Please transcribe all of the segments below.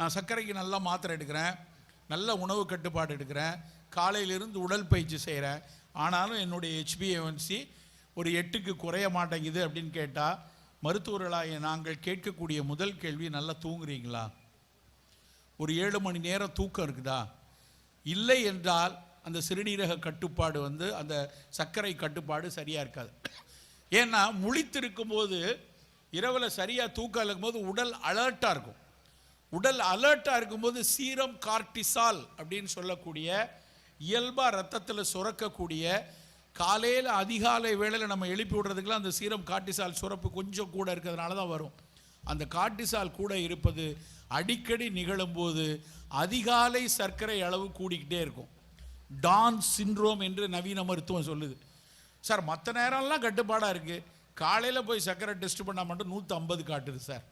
நான் சர்க்கரைக்கு நல்லா மாத்திரை எடுக்கிறேன் நல்ல உணவு கட்டுப்பாடு எடுக்கிறேன் காலையிலிருந்து உடல் பயிற்சி செய்கிறேன். ஆனாலும் என்னுடைய ஹெச்பிஎன்சி ஒரு எட்டுக்கு குறைய மாட்டேங்குது அப்படின்னு கேட்டால் மருத்துவர்களாகிய நாங்கள் கேட்கக்கூடிய முதல் கேள்வி நல்லா தூங்குறீங்களா? ஒரு ஏழு மணி நேரம் தூக்கம் இருக்குதா? இல்லை என்றால் அந்த சிறுநீரக கட்டுப்பாடு வந்து அந்த சர்க்கரை கட்டுப்பாடு சரியாக இருக்காது. ஏன்னா முழித்திருக்கும் போது இரவில் சரியாக தூக்கம் இருக்கும்போது உடல் அலர்ட்டாக இருக்கும். உடல் அலர்ட்டாக இருக்கும்போது சீரம் கார்டிசால் அப்படின்னு சொல்லக்கூடிய இயல்பாக ரத்தத்தில் சுரக்கக்கூடிய காலையில் அதிகாலை வேளையில் நம்ம எழுப்பி விடுறதுக்குலாம் அந்த சீரம் கார்டிசால் சுரப்பு கொஞ்சம் கூட இருக்கிறதுனால தான் வரும். அந்த கார்டிசால் கூட இருப்பது அடிக்கடி நிகழும்போது அதிகாலை சர்க்கரை அளவு கூடிக்கிட்டே இருக்கும். டான் சிண்ட்ரோம் என்று நவீன மருத்துவம் சொல்லுது. சார் மற்ற நேரம்லாம் கட்டுப்பாடாக இருக்குது காலையில் போய் சர்க்கரை டெஸ்ட் பண்ணால் மட்டும் நூற்றி ஐம்பது காட்டுது சார்.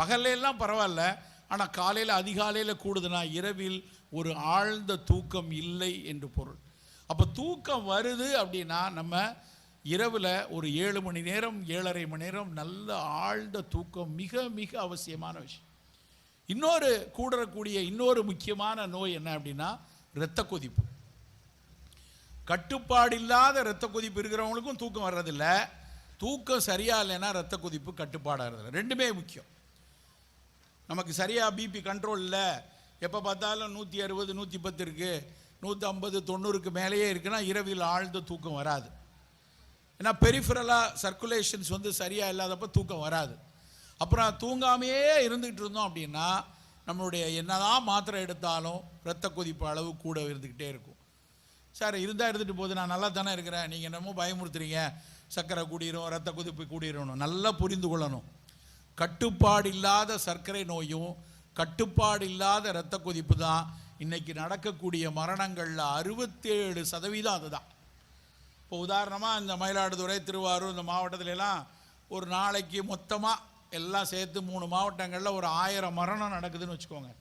பகல்ல எல்லாம் பரவாயில்ல. ஆனால் காலையில் அதிகாலையில் கூடுதுன்னா இரவில் ஒரு ஆழ்ந்த தூக்கம் இல்லை என்று பொருள். அப்போ தூக்கம் வருது அப்படின்னா நம்ம இரவில் ஒரு ஏழு மணி நேரம் ஏழரை மணி நேரம் நல்ல ஆழ்ந்த தூக்கம் மிக மிக அவசியமான விஷயம். இன்னொரு கூடறக்கூடிய இன்னொரு முக்கியமான நோய் என்ன அப்படின்னா இரத்த கொதிப்பு. கட்டுப்பாடு இல்லாத இரத்த கொதிப்பு இருக்கிறவங்களுக்கும் தூக்கம் வர்றதில்லை. தூக்கம் சரியா இல்லைன்னா இரத்த கொதிப்பு கட்டுப்பாடாக இருந்தது ரெண்டுமே முக்கியம். நமக்கு சரியாக பிபி கண்ட்ரோல் இல்லை. எப்போ பார்த்தாலும் நூற்றி அறுபது நூற்றி பத்து இருக்குது நூற்றி ஐம்பது தொண்ணூறுக்கு மேலேயே இருக்குன்னா இரவில் ஆழ்ந்த தூக்கம் வராது. ஏன்னா பெரிஃபரலாக சர்க்குலேஷன்ஸ் வந்து சரியாக இல்லாதப்போ தூக்கம் வராது. அப்புறம் தூங்காமையே இருந்துக்கிட்டு இருந்தோம் அப்படின்னா நம்மளுடைய என்னதான் மாத்திரை எடுத்தாலும் இரத்த கொதிப்பு அளவு கூட இருந்துக்கிட்டே இருக்கும். சார் இருந்தால் இருந்துட்டு போகுது. நான் நல்லா தானே இருக்கிறேன். நீங்கள் என்னமோ பயமுறுத்துறீங்க. சர்க்கரை கூடிரும் ரத்த கொதிப்பு கூடிரும் நல்லா புரிந்து கொள்ளணும். கட்டுப்பாடு இல்லாத சர்க்கரை நோயும் கட்டுப்பாடு இல்லாத இரத்த கொதிப்பு தான். இன்றைக்கி நடக்கக்கூடிய மரணங்களில் அறுபத்தேழு சதவீதம் அதுதான். இப்போ உதாரணமாக இந்த மயிலாடுதுறை திருவாரூர் இந்த மாவட்டத்திலலாம் ஒரு நாளைக்கு மொத்தமாக எல்லாம் சேர்த்து மூணு மாவட்டங்களில் ஒரு ஆயிரம் மரணம் நடக்குதுன்னு வச்சுக்கோங்க.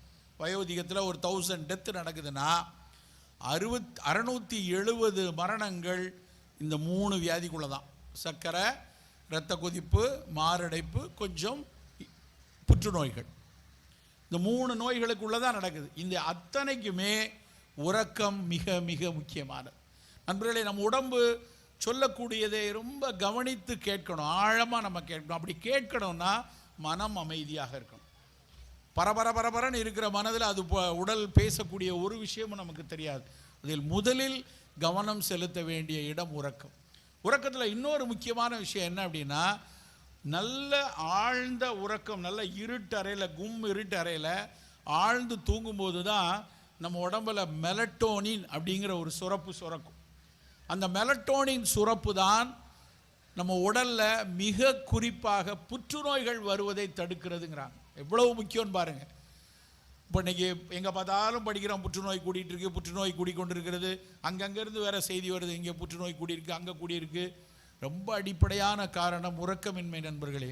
வயோதிகத்தில் ஒரு தௌசண்ட் டெத்து நடக்குதுன்னா அறுபத் அறநூற்றி எழுபது மரணங்கள் இந்த மூணு வியாதிக்குள்ளே தான் சர்க்கரை இரத்த கொதிப்பு மாரடைப்பு கொஞ்சம் புற்றுநோய்கள். இந்த மூணு நோய்களுக்குள்ளே தான் நடக்குது. இந்த அத்தனைக்குமே உறக்கம் மிக மிக முக்கியமானது. நண்பர்களே நம்ம உடம்பு சொல்லக்கூடியதை ரொம்ப கவனித்து கேட்கணும். ஆழமாக நம்ம கேட்கணும். அப்படி கேட்கணும்னா மனம் அமைதியாக இருக்கணும். பரபர பரபரன்னு இருக்கிற மனதில் அது உடல் பேசக்கூடிய ஒரு விஷயமும் நமக்கு தெரியாது. அதில் முதலில் கவனம் செலுத்த வேண்டிய இடம் உறக்கம். உறக்கத்தில் இன்னொரு முக்கியமான விஷயம் என்ன அப்படின்னா நல்ல ஆழ்ந்த உறக்கம் நல்ல இருட்டு அறையில் கும் இருட்டு அறையில் ஆழ்ந்து தூங்கும்போது தான் நம்ம உடம்புல மெலட்டோனின் அப்படிங்கிற ஒரு சுரப்பு சுரக்கும். அந்த மெலட்டோனின் சுரப்பு தான் நம்ம உடலில் மிக குறிப்பாக புற்றுநோய்கள் வருவதை தடுக்கிறதுங்கிறாங்க. எவ்வளவு முக்கியம்னு பாருங்கள் இப்போ இன்னைக்கு எங்கே பார்த்தாலும் படிக்கிறோம் புற்றுநோய் கூடிகிட்டு இருக்கு புற்றுநோய் கூடிக்கொண்டு இருக்கிறது அங்கங்கேருந்து வேறு செய்தி வருது இங்கே புற்றுநோய் கூடியிருக்கு அங்கே கூடியிருக்கு. ரொம்ப அடிப்படையான காரணம் உறக்கமின்மை நண்பர்களே.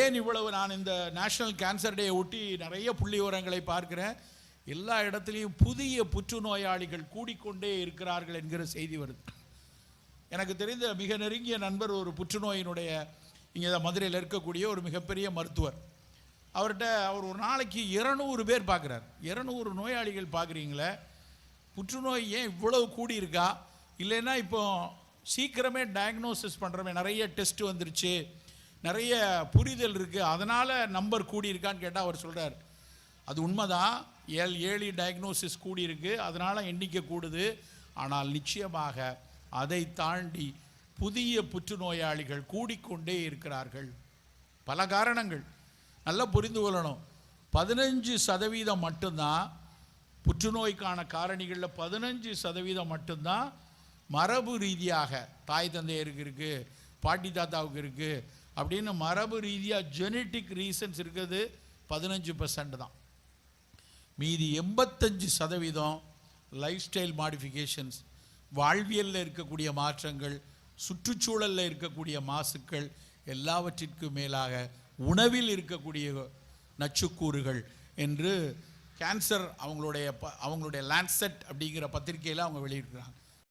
ஏன் இவ்வளவு நான் இந்த நேஷனல் கேன்சர் டே ஒட்டி நிறைய புள்ளி விவரங்களை பார்க்கிறேன்? எல்லா இடத்துலையும் புதிய புற்றுநோயாளிகள் கூடிக்கொண்டே இருக்கிறார்கள் என்கிற செய்தி வருது. எனக்கு தெரிந்த மிக நெருங்கிய நண்பர் ஒரு புற்றுநோயினுடைய இங்கே மதுரையில் இருக்கக்கூடிய ஒரு மிகப்பெரிய மருத்துவர். அவர்கிட்ட அவர் ஒரு நாளைக்கு இருநூறு பேர் பார்க்குறார். இரநூறு நோயாளிகள் பார்க்குறீங்களே புற்றுநோய் ஏன் இவ்வளவு கூடி இருக்கா இல்லைன்னா இப்போ சீக்கிரமே டயக்னோசிஸ் பண்ணுறமே நிறைய டெஸ்ட் வந்துருச்சு நிறைய புரிதல் இருக்குது அதனால் நம்பர் கூடி இருக்கான்னு கேட்டால் அவர் சொல்கிறார் அது உண்மைதான் ஏழ் ஏழி டயக்னோசிஸ் கூடி இருக்கு அதனால் எண்ணிக்கை கூடுது. ஆனால் நிச்சயமாக அதை தாண்டி புதிய புற்றுநோயாளிகள் கூடிக்கொண்டே இருக்கிறார்கள். பல காரணங்கள். நல்லா புரிந்து கொள்ளணும். பதினஞ்சு சதவீதம் மட்டும்தான் புற்றுநோய்க்கான காரணிகளில் பதினஞ்சு சதவீதம் மட்டும்தான் மரபு ரீதியாக தாய் தந்தையருக்கு இருக்குது பாட்டி தாத்தாவுக்கு இருக்குது அப்படின்னு மரபு ரீதியாக ஜெனட்டிக் ரீசன்ஸ் இருக்கிறது பதினஞ்சு பர்சன்ட் தான். மீதி எண்பத்தஞ்சு சதவீதம் லைஃப் ஸ்டைல் மாடிஃபிகேஷன்ஸ் வாழ்வியலில் இருக்கக்கூடிய மாற்றங்கள் சுற்றுச்சூழலில் இருக்கக்கூடிய மாசுக்கள் எல்லாவற்றிற்கும் மேலாக உணவில் இருக்கக்கூடிய நச்சுக்கூறுகள் என்று கேன்சர் அவங்களுடைய ப அவங்களுடைய லேண்ட்செட் அப்படிங்கிற பத்திரிக்கையில் அவங்க வெளியிட்டிருக்கிறாங்க